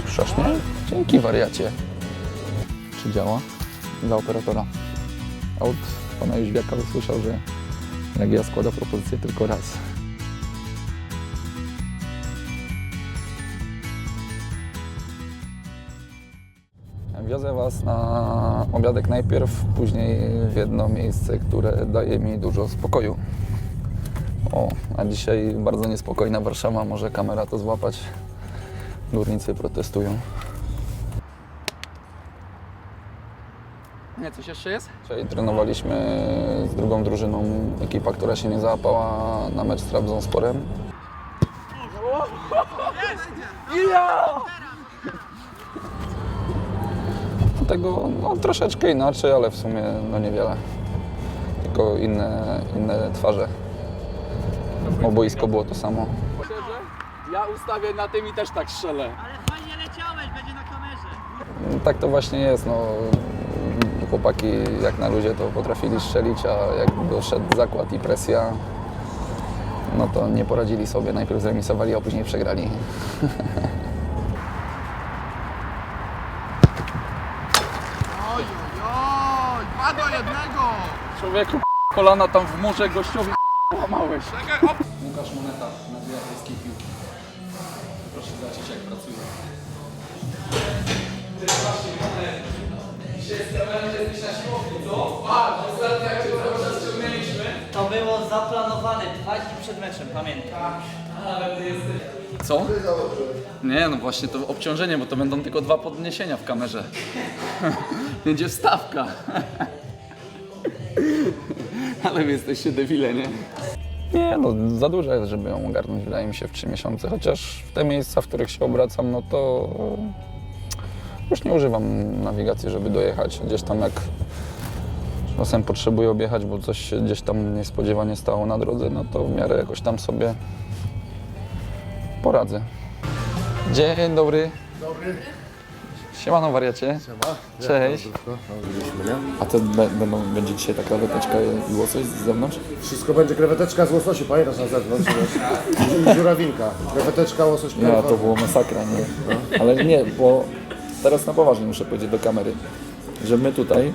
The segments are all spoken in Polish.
Słyszałeś mnie? Dzięki wariacie. Czy działa? Dla operatora. A od pana Jóźwiaka usłyszał, że Legia składa propozycję tylko raz. Wiozę Was na obiadek najpierw, później w jedno miejsce, które daje mi dużo spokoju. O, a dzisiaj bardzo niespokojna Warszawa, może kamera to złapać. Górnicy protestują. Nie, coś jeszcze jest? Dzisiaj trenowaliśmy z drugą drużyną, ekipa, która się nie załapała na mecz z Trabzonsporem. Tego no, troszeczkę inaczej, ale w sumie no niewiele. Tylko inne, inne twarze. Bo boisko było to samo. Ja ustawię na tym i też tak strzelę. Ale fajnie leciałeś, będzie na kamerze. Tak to właśnie jest. No, chłopaki jak na luzie to potrafili strzelić, a jak doszedł zakład i presja, no to nie poradzili sobie. Najpierw zremisowali, a później przegrali. Oj, oj, dwa do jednego! Człowieku, kolana tam w murze gościowi łamałeś. Op! Łukasz Moneta na dwie polskiej piłki. Proszę zobaczyć jak pracuje. To było zaplanowane dwa dni przed meczem, pamiętam. Co? Nie, no właśnie to obciążenie, bo to będą tylko dwa podniesienia w kamerze. Będzie wstawka. Ale wy jesteście debile, nie? Nie, no za dużo jest, żeby ją ogarnąć, wydaje mi się, w trzy miesiące. Chociaż w te miejsca, w których się obracam, no to już nie używam nawigacji, żeby dojechać. Gdzieś tam jak czasem potrzebuję objechać, bo coś się gdzieś tam niespodziewanie stało na drodze, no to w miarę jakoś tam sobie poradzę. Dzień dobry. Dobry. Siemano wariacie. Siema. Cześć. No, nie? A to będą, będzie dzisiaj taka leweteczka i łosoś z zewnątrz? Wszystko będzie kreweteczka z łososi, pamiętasz na zewnątrz, wiesz? Żurawinka. Kreweteczka, łosoś, No, kreweteczka. to było masakra, nie? Ale nie, bo teraz na poważnie muszę powiedzieć do kamery, że my tutaj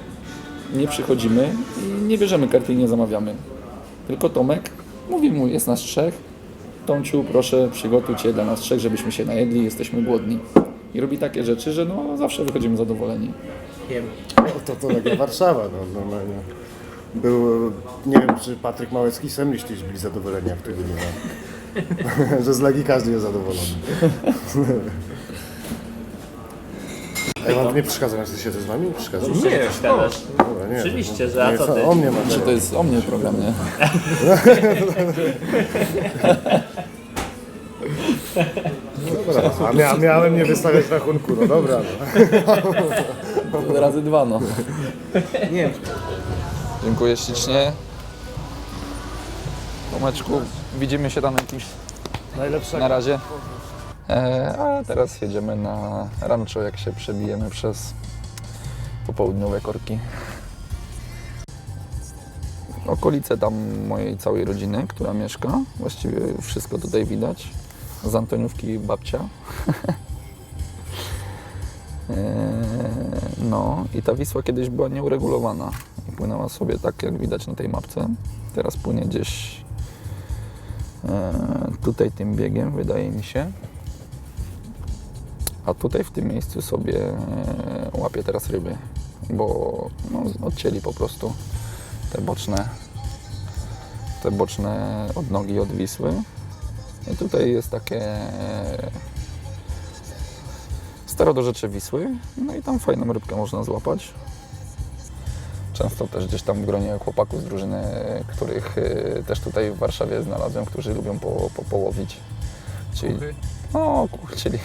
nie przychodzimy i nie bierzemy karty i nie zamawiamy. Tylko Tomek mówi mu, jest nas trzech, Tomciu, proszę przygotujcie dla nas trzech, żebyśmy się najedli, jesteśmy głodni. I robi takie rzeczy, że no zawsze wychodzimy zadowoleni. No, to to Legia Warszawa, no normalnie. Był, nie wiem, czy Patryk Małecki i Semliś też byli zadowoleni, jak tego nie ma. że z Legii każdy jest zadowolony. Ej, wam nie przeszkadza, jak siedzę z wami? Przeszkadza? Nie przeszkadzasz. Dobra, nie. Oczywiście, że a co ty? O mnie ma. Czy to jest o mnie program, nie? Dobra, a mia, miałem nie wystawiać rachunku, no dobra. No. Razy dwa, no. Nie. Dziękuję ślicznie. Tomeczku, widzimy się tam jakimś Najlepszego. na razie. E, a teraz jedziemy na rancho, jak się przebijemy przez popołudniowe korki. Okolice tam mojej całej rodziny, która mieszka. Właściwie wszystko tutaj widać. Z Antoniówki babcia. E, No i ta Wisła kiedyś była nieuregulowana i płynęła sobie tak, jak widać na tej mapce. Teraz płynie gdzieś e, tutaj tym biegiem, wydaje mi się. A tutaj w tym miejscu sobie e, łapie teraz ryby, bo no, odcięli po prostu te boczne, te boczne odnogi od Wisły. I tutaj jest takie e, staro do rzeczy Wisły, no i tam fajną rybkę można złapać. Często też gdzieś tam w gronie chłopaków z drużyny, których e, też tutaj w Warszawie znalazłem, którzy lubią po, po, połowić. Czyli, no, kuch, czyli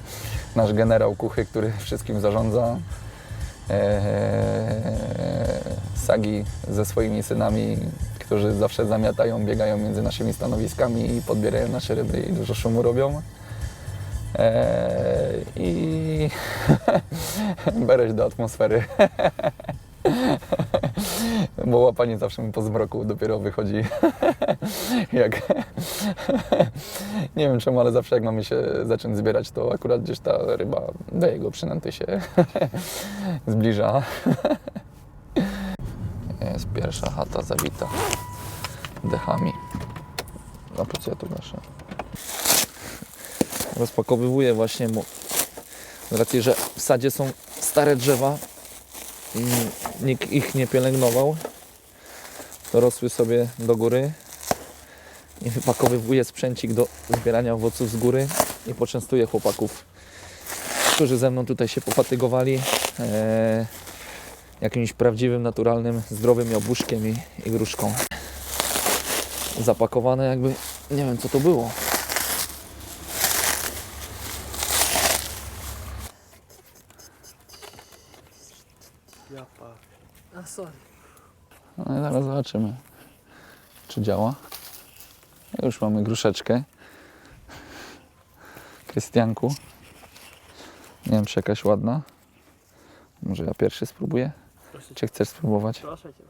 nasz generał Kuchy, który wszystkim zarządza. Eee, Sagi ze swoimi synami, którzy zawsze zamiatają, biegają między naszymi stanowiskami i podbierają nasze ryby i dużo szumu robią. Eee, I bereś do atmosfery. Bo łapanie zawsze mi po zmroku dopiero wychodzi. jak... Nie wiem czemu, ale zawsze jak mamy się zacząć zbierać, to akurat gdzieś ta ryba do jego przynęty się zbliża. Jest pierwsza chata zawita dechami. A po co ja tu gaszę? Rozpakowywuję właśnie, bo racji, że w sadzie są stare drzewa i nikt ich nie pielęgnował, to rosły sobie do góry i wypakowywuję sprzęcik do zbierania owoców z góry i poczęstuję chłopaków, którzy ze mną tutaj się pofatygowali e, jakimś prawdziwym, naturalnym, zdrowym jabłuszkiem i, i gruszką. Zapakowane jakby, nie wiem co to było. A sorry. No i zaraz zobaczymy, czy działa. Już mamy gruszeczkę. Krystianku. Nie wiem, czy jakaś ładna. Może ja pierwszy spróbuję? Czy chcesz spróbować? Proszę cię.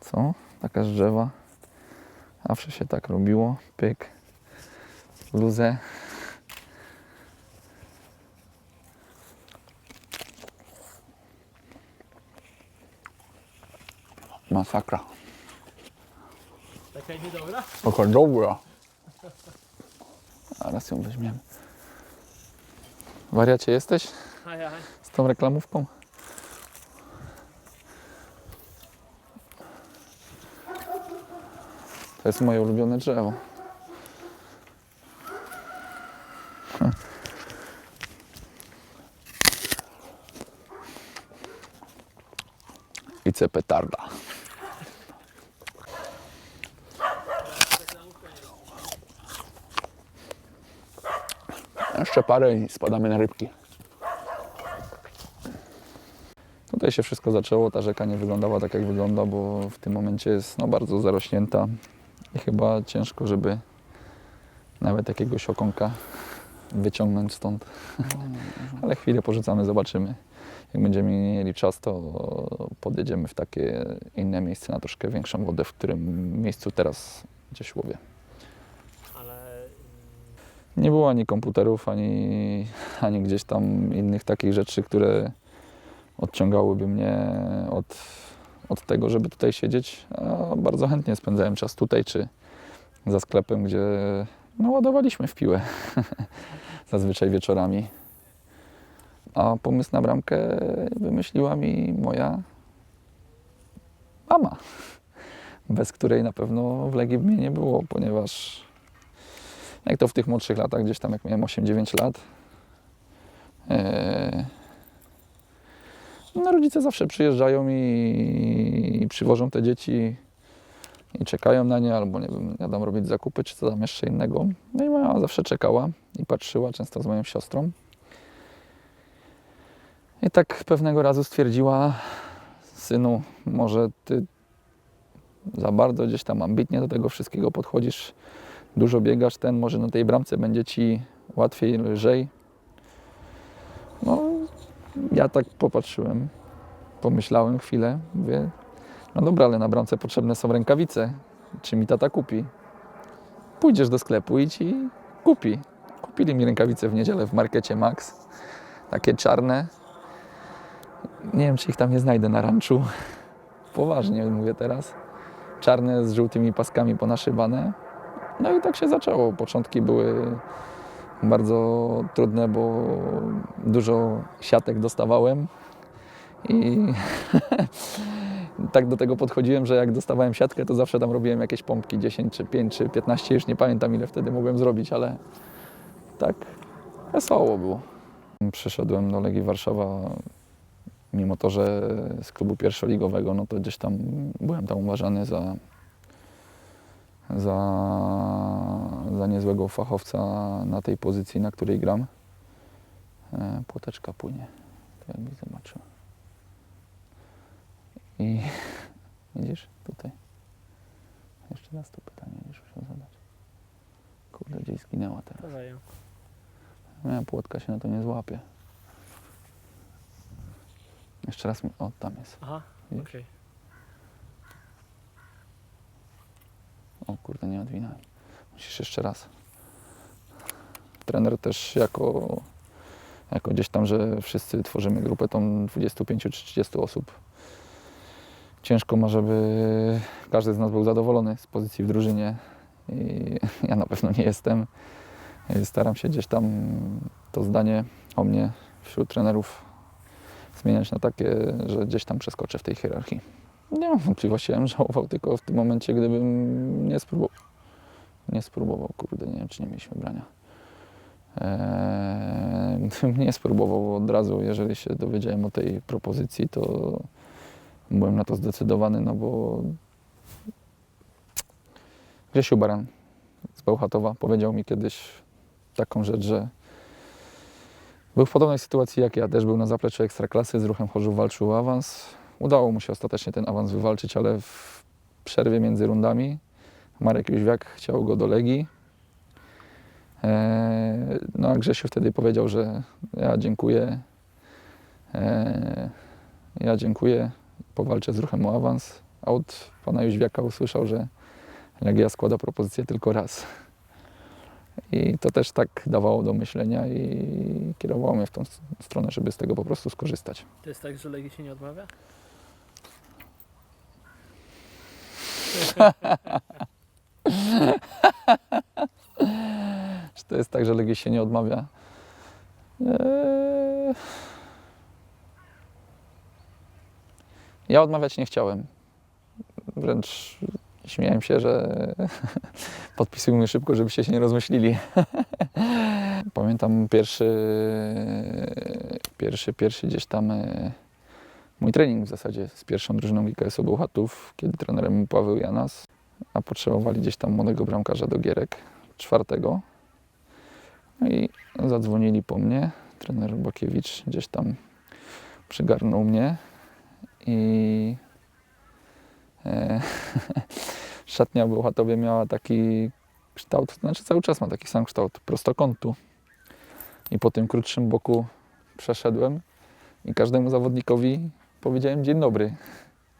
Co? Taka z drzewa. Zawsze się tak robiło. Pyk. Luzę. Masakra. Taka niedobra? Taka dobra. Zaraz ją weźmiemy. Wariacie jesteś Aj, aj. z tą reklamówką? To jest moje ulubione drzewo. I petarda. Jeszcze parę i spadamy na rybki. Tutaj się wszystko zaczęło. Ta rzeka nie wyglądała tak, jak wygląda, bo w tym momencie jest no, bardzo zarośnięta i chyba ciężko, żeby nawet jakiegoś okonka wyciągnąć stąd. Ale chwilę porzucamy, zobaczymy. Jak będziemy mieli czas, to podjedziemy w takie inne miejsce na troszkę większą wodę, w którym miejscu teraz gdzieś łowię. Ale Nie było ani komputerów, ani, ani gdzieś tam innych takich rzeczy, które odciągałyby mnie od, od tego, żeby tutaj siedzieć. A bardzo chętnie spędzałem czas tutaj czy za sklepem, gdzie no, ładowaliśmy w piłę zazwyczaj wieczorami. A pomysł na bramkę wymyśliła mi moja mama, bez której na pewno w Legii mnie nie było, ponieważ jak to w tych młodszych latach, gdzieś tam jak miałem 8-9 lat, e, no rodzice zawsze przyjeżdżają i, i przywożą te dzieci i czekają na nie, albo nie wiem, jadą robić zakupy, czy co tam jeszcze innego. No i mama zawsze czekała i patrzyła, często z moją siostrą. I tak pewnego razu stwierdziła, synu, może ty za bardzo gdzieś tam ambitnie do tego wszystkiego podchodzisz, dużo biegasz, ten może na tej bramce będzie ci łatwiej, lżej. No, ja tak popatrzyłem, pomyślałem chwilę, mówię, no dobra, ale na bramce potrzebne są rękawice. Czy mi tata kupi? Pójdziesz do sklepu i ci kupi. Kupili mi rękawice w niedzielę w markecie Max. Takie czarne. Nie wiem, czy ich tam nie znajdę na ranczu. Poważnie mówię teraz. Czarne z żółtymi paskami ponaszybane. No i tak się zaczęło. Początki były bardzo trudne, bo dużo siatek dostawałem i tak do tego podchodziłem, że jak dostawałem siatkę, to zawsze tam robiłem jakieś pompki 10 czy 5 czy 15, już nie pamiętam ile wtedy mogłem zrobić, ale tak wesoło było. Przyszedłem do Legii Warszawa, mimo to, że z klubu pierwszoligowego, no to gdzieś tam byłem tam uważany za za, za niezłego fachowca na tej pozycji, na której gram. E, Płoteczka płynie, jakbyś zobaczył. I widzisz, tutaj. Jeszcze raz to pytanie będziesz musiał zadać. Kurde, gdzieś zginęła teraz. Dawaj ją. Miałem płotka się na to nie złapie. Jeszcze raz, mi- o tam jest. Aha. Okej. O kurde, nie odwinąłem. Musisz jeszcze raz. Trener też jako, jako gdzieś tam, że wszyscy tworzymy grupę tą 25 czy 30 osób. Ciężko ma, żeby każdy z nas był zadowolony z pozycji w drużynie. I ja na pewno nie jestem. Staram się gdzieś tam to zdanie o mnie wśród trenerów zmieniać na takie, że gdzieś tam przeskoczę w tej hierarchii. Nie mam wątpliwości, ja bym żałował tylko w tym momencie, gdybym nie spróbował. Nie spróbował, kurde, nie wiem, czy nie mieliśmy brania. Eee, nie spróbował od razu, jeżeli się dowiedziałem o tej propozycji, to byłem na to zdecydowany, no bo Grzesiu Baran z Bełchatowa powiedział mi kiedyś taką rzecz, że był w podobnej sytuacji jak ja, też był na zapleczu Ekstraklasy, z ruchem Chorzów walczył o awans. Udało mu się ostatecznie ten awans wywalczyć, ale w przerwie między rundami Marek Jóźwiak chciał go do Legii. Eee, No a Grzesiu wtedy powiedział, że ja dziękuję, eee, ja dziękuję, powalczę z ruchem o awans. A od pana Jóźwiaka usłyszał, że Legia składa propozycję tylko raz. I to też tak dawało do myślenia i kierowało mnie w tą stronę, żeby z tego po prostu skorzystać. To jest tak, że Legii się nie odmawia? Czy to jest tak, że Legii się nie odmawia? Eee... Ja odmawiać nie chciałem. Wręcz śmiałem się, że podpisujmy szybko, żebyście się nie rozmyślili. Pamiętam pierwszy, pierwszy, pierwszy gdzieś tam e, mój trening w zasadzie z pierwszą drużyną GKS-u Bełchatów, kiedy trenerem był Paweł Janas, a potrzebowali gdzieś tam młodego bramkarza do gierek czwartego. No i zadzwonili po mnie. Trener Bakiewicz gdzieś tam przygarnął mnie i e, szatnia w Bełchatowie miała taki kształt, znaczy cały czas ma taki sam kształt, prostokątu. I po tym krótszym boku przeszedłem i każdemu zawodnikowi powiedziałem dzień dobry.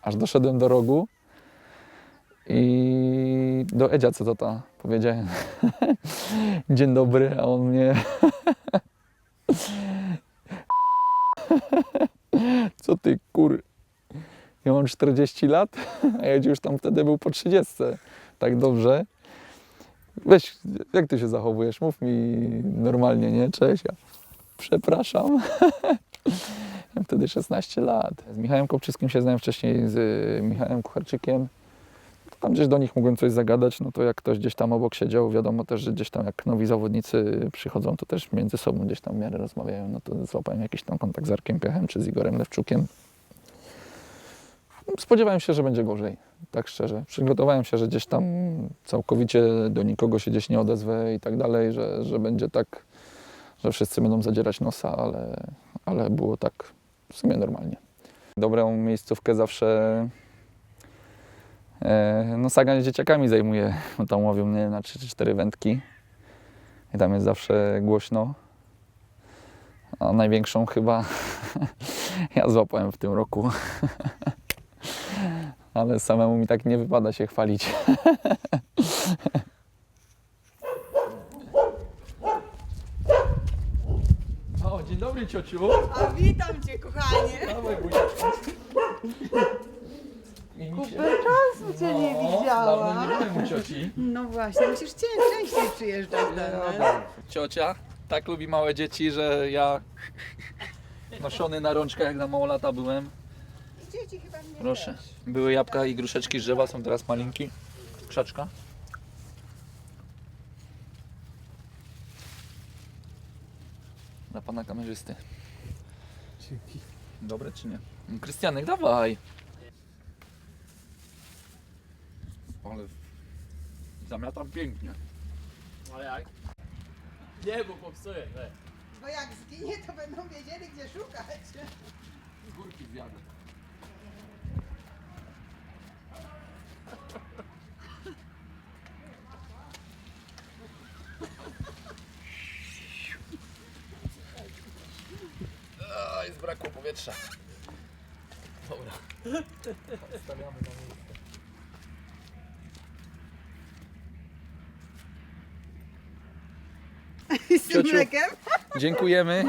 Aż doszedłem do rogu i do Edzia co to ta powiedziałem dzień dobry, a on mnie co ty kur... Ja mam 40 lat, a Edziu już tam wtedy był po 30. Tak dobrze. Weź, jak ty się zachowujesz? Mów mi normalnie, nie? Cześć. Ja, przepraszam. Ja wtedy 16 lat. Z Michałem Kopczyskim się znałem wcześniej, z y, Michałem Kucharczykiem. Tam gdzieś do nich mogłem coś zagadać, no to jak ktoś gdzieś tam obok siedział, wiadomo też, że gdzieś tam jak nowi zawodnicy przychodzą, to też między sobą gdzieś tam w miarę rozmawiają, no to złapałem jakiś tam kontakt z Arkiem Piechem czy z Igorem Lewczukiem. Spodziewałem się, że będzie gorzej, tak szczerze. Przygotowałem się, że gdzieś tam całkowicie do nikogo się gdzieś nie odezwę i tak dalej, że, że będzie tak, że wszyscy będą zadzierać nosa, ale, ale było tak w sumie normalnie. Dobrą miejscówkę zawsze E, No Sagan z dzieciakami zajmuje, no tam łowią mnie na 3 czy 4 wędki i tam jest zawsze głośno. A największą chyba ja złapałem w tym roku. Ale samemu mi tak nie wypada się chwalić. O, dzień dobry ciociu. A witam cię, kochanie. Dawaj buziaczka. Kupę czasu cię nie widziałam. Dawno nie byłem u cioci. No właśnie, musisz cię częściej przyjeżdżać do nas. Ciocia tak lubi małe dzieci, że ja noszony na rączkach jak na mało lata byłem. Dzieci chyba mnie Proszę. też. Były jabłka i gruszeczki z drzewa, są teraz malinki. Krzaczka. Dla pana kamerzysty. Dzięki. Dobre czy nie? Krystianek, dawaj. Ale zamiatam pięknie. Ale jak? Nie, bo popsuję. we. Bo jak zginie, to będą wiedzieli, gdzie szukać. Górki zjadę. Aj, zbrakło powietrza. I z tym Ciociu. mlekiem? Dziękujemy.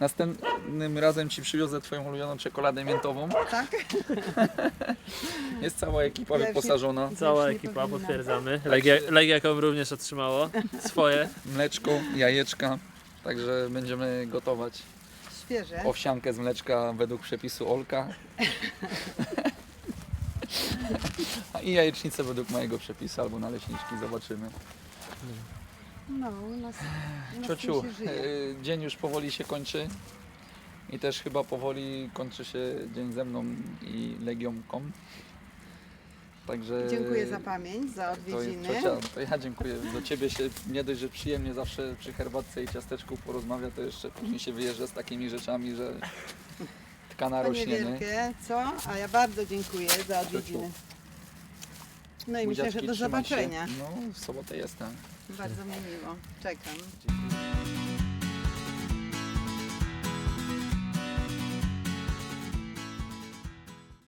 Następnym razem Ci przywiozę Twoją ulubioną czekoladę miętową. Tak. Jest cała ekipa wyposażona. Cała Już nie ekipa, potwierdzamy. Legia, Legiakom również otrzymało swoje. Mleczko, jajeczka. Także będziemy gotować Świeże. owsiankę z mleczka według przepisu Olka. I jajecznicę według mojego przepisu albo naleśniczki, zobaczymy. No, u nas, u nas Ciociu, się żyje. y, dzień już powoli się kończy i też chyba powoli kończy się dzień ze mną i Legiomką. Także Dziękuję za pamięć, za to, odwiedziny. ciocia, to ja dziękuję. Do Ciebie się nie dość, że przyjemnie zawsze przy herbatce i ciasteczku porozmawia, to jeszcze później się wyjeżdża z takimi rzeczami, że tkana To rośnie. nie? niewielkie, co? A ja bardzo dziękuję za odwiedziny. No i myślę, że do trzymaj się. zobaczenia. No, w sobotę jestem. Bardzo mi miło. Czekam. Dziękuję.